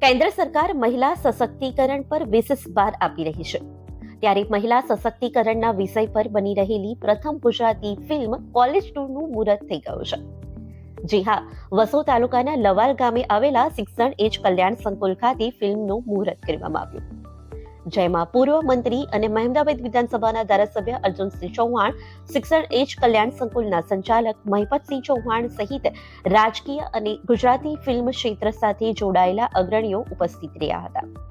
કેન્દ્ર સરકાર મહિલા સશક્તિકરણ પર વિશેષ ભાર આપી રહી છે. ત્યારે મહિલા સશક્તિકરણના વિષય પર બની રહેલી પ્રથમ ગુજરાતી ફિલ્મ કોલેજ ટુરનું મુહૂર્ત થઈ ગયું છે. જી હા, વસો તાલુકાના લવાલ ગામે આવેલા શિક્ષણ એજ કલ્યાણ સંકુલ ખાતે ફિલ્મનું મુહૂર્ત કરવામાં આવ્યું. જેમાં પૂર્વ મંત્રી અને મહેમદાબાદ વિધાનસભાના ધારાસભ્ય અર્જુનસિંહ ચૌહાણ, શિક્ષણ એજ કલ્યાણ સંકુલના સંચાલક મહિપતસિંહ ચૌહાણ સહિત રાજકીય અને ગુજરાતી ફિલ્મ ક્ષેત્ર સાથે જોડાયેલા અગ્રણીઓ ઉપસ્થિત રહ્યા હતા.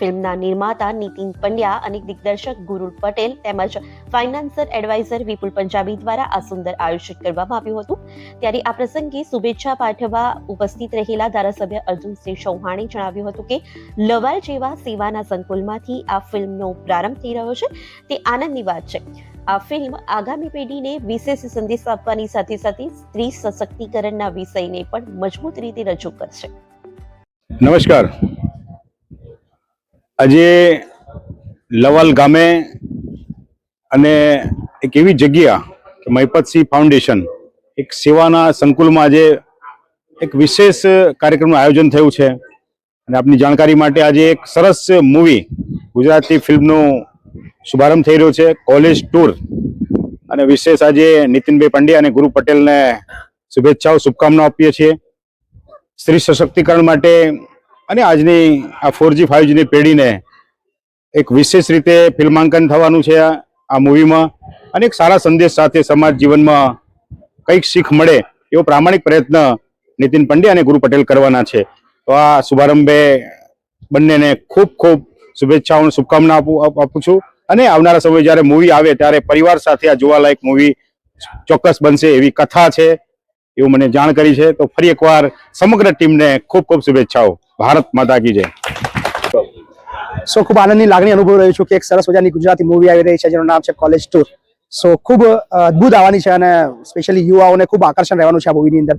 ફિલ્મના નિર્માતા નીતિન પંડ્યા અને દિગ્દર્શક ગુરુલ પટેલ તેમજ ફાઇનાન્સર એડવાઇઝર વિપુલ પંજાબી દ્વારા આ સુંદર આયોજન કરવામાં આવ્યું હતું. ત્યારે આ પ્રસંગે શુભેચ્છા પાઠવવા ઉપસ્થિત રહેલા ધારાસભ્ય અર્જુનસિંહ ચૌહાણે જણાવ્યું હતું કે, લવાલ જેવા સેવાના સંકુલમાંથી આ ફિલ્મનો પ્રારંભ થઈ રહ્યો છે. તે આનંદની વાત છે. આ ફિલ્મ આગામી પેઢીને વિશેષ સંદેશ આપવાની સાથે સાથે સ્ત્રી સશક્તિકરણના વિષયને પણ મજબૂત રીતે રજૂ કરશે. નમસ્કાર. આજે લવલ ગામે અને એક એવી જગ્યા કે મહિપતસિંહ ફાઉન્ડેશન એક સેવાના સંકુલમાં આજે એક વિશેષ કાર્યક્રમનું આયોજન થયું છે. અને આપની જાણકારી માટે આજે એક સરસ મૂવી ગુજરાતી ફિલ્મનું શુભારંભ થઈ રહ્યો છે, કોલેજ ટૂર. અને વિશેષ આજે નીતિનભાઈ પંડ્યા અને ગુરુ પટેલને શુભેચ્છાઓ, શુભકામનાઓ આપીએ છીએ. સ્ત્રી સશક્તિકરણ માટે અને આજની આ ફોરજી ફાઇવજીની પેઢીને એક વિશેષ રીતે ફિલ્માંકન થવાનું છે આ મૂવીમાં અને એક સારા સંદેશ સાથે સમાજ જીવનમાં કંઈક શીખ મળે એવો પ્રામાણિક પ્રયત્ન નીતિન પંડ્યા અને ગુરુ પટેલ કરવાના છે. તો આ શુભારંભે બંનેને ખૂબ ખૂબ શુભેચ્છાઓ શુભકામના આપું આપું છું. અને આવનારા સમય જ્યારે મૂવી આવે ત્યારે પરિવાર સાથે આ જોવાલાયક મૂવી ચોક્કસ બનશે એવી કથા છે એવું મને જાણ કરી છે. તો ફરી એકવાર સમગ્ર ટીમને ખૂબ ખૂબ શુભેચ્છાઓ. ભારત માતા કી જય. સો ખૂબ આનંદની લાગણી અનુભવી રહ્યો છું કે એક સરસ મજાની ગુજરાતી મૂવી આવી રહી છે જેનું નામ છે કોલેજ ટૂર સો ખૂબ અદ્ભુત આવવાની છે અને સ્પેશિયલી યુવાઓને ખૂબ આકર્ષણ રહેવાનું છે આ મૂવીની અંદર.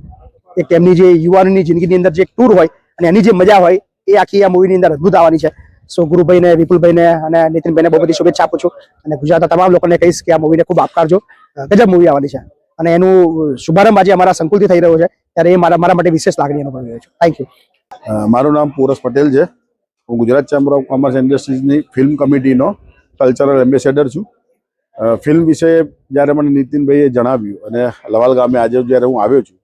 એક તેમની જે યુવાનોની જિંદગીની અંદર જે ટૂર હોય અને એની જે મજા હોય એ આખી આ મૂવીની અંદર અદ્ભુત આવવાની છે. સો ગુરુભાઈને વિપુલભાઈને અને નીતિનભાઈને બહુ બધી શુભેચ્છા આપું છું અને ગુજરાતના તમામ લોકોને કહીશ કે આ મૂવીને ખૂબ આપકારજો અ, ગજબ મૂવી આવવાની છે. અને એનું શુભારંભ આજે અમારા સંકુલથી થઈ રહ્યો છે. ત્યારે એ મારા મારા માટે વિશેષ લાગણી અનુભવી રહ્યો છું. થેન્ક યુ મારું નામ પૂરસ પટેલ છે. હું ગુજરાત ચેમ્બર ઓફ કોમર્સ ઇન્ડસ્ટ્રીઝની ફિલ્મ કમિટીનો કલ્ચરલ એમ્બેસેડર છું. ફિલ્મ વિશે જ્યારે મને નીતિનભાઈએ જણાવ્યું અને લવાલ ગામે આજે જ્યારે હું આવ્યો છું,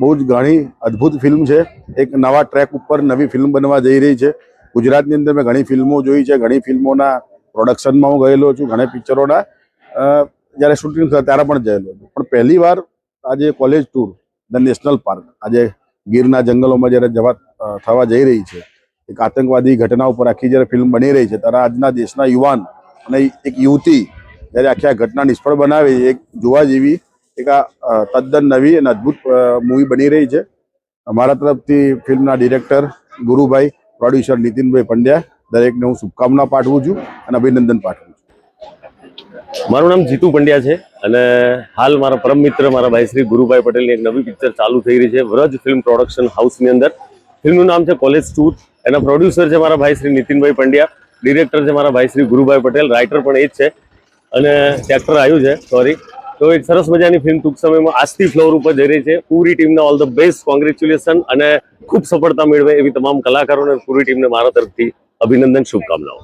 બહુ જ ઘણી અદ્ભુત ફિલ્મ છે. એક નવા ટ્રેક ઉપર નવી ફિલ્મ બનવા જઈ રહી છે. ગુજરાતની અંદર મેં ઘણી ફિલ્મો જોઈ છે. ઘણી ફિલ્મોના પ્રોડક્શનમાં હું ગયેલો છું. ઘણા પિક્ચરોના જ્યારે શૂટિંગ થતા ત્યારે પણ ગયેલો છું. પણ પહેલી વાર આજે college tour the national park આજે ગીરના જંગલોમાં જ્યારે જવા થવા જઈ રહી છે. એક આતંકવાદી ઘટના ઉપર આખી જ્યારે ફિલ્મ બની રહી છે, ત્યારે આજના દેશના યુવાન અને એક યુવતી જ્યારે આખી આ ઘટના નિષ્ફળ બનાવે એક જોવા જેવી એક આ તદ્દન નવી અને અદ્ભુત મૂવી બની રહી છે. અમારા તરફથી ફિલ્મના ડિરેક્ટર ગુરુભાઈ પ્રોડ્યુસર નીતિનભાઈ પંડ્યા, દરેકને હું શુભકામના પાઠવું છું અને અભિનંદન પાઠવું છું. મારું નામ જીતુ પંડ્યા છે અને હાલ મારા પરમ મિત્ર, મારા ભાઈ શ્રી ગુરુભાઈ પટેલની એક નવી પિક્ચર ચાલુ થઈ રહી છે, વ્રજ ફિલ્મ પ્રોડક્શન હાઉસની અંદર. ફિલ્મનું નામ છે કોલેજ ટૂર. એના પ્રોડ્યુસર છે મારા ભાઈ શ્રી નીતિનભાઈ પંડ્યા. ડિરેક્ટર છે મારા ભાઈ શ્રી ગુરુભાઈ પટેલ. રાઇટર પણ એ જ છે. અને એક્ટર આવ્યું છે સોરી તો એક સરસ મજાની ફિલ્મ ટૂંક સમયમાં આજથી ફ્લોર ઉપર જઈ રહી છે. પૂરી ટીમને ઓલ ધ બેસ્ટ કોંગ્રેચ્યુલેશન અને ખૂબ સફળતા મેળવે એવી તમામ કલાકારોને પૂરી ટીમને મારા તરફથી અભિનંદન, શુભકામનાઓ.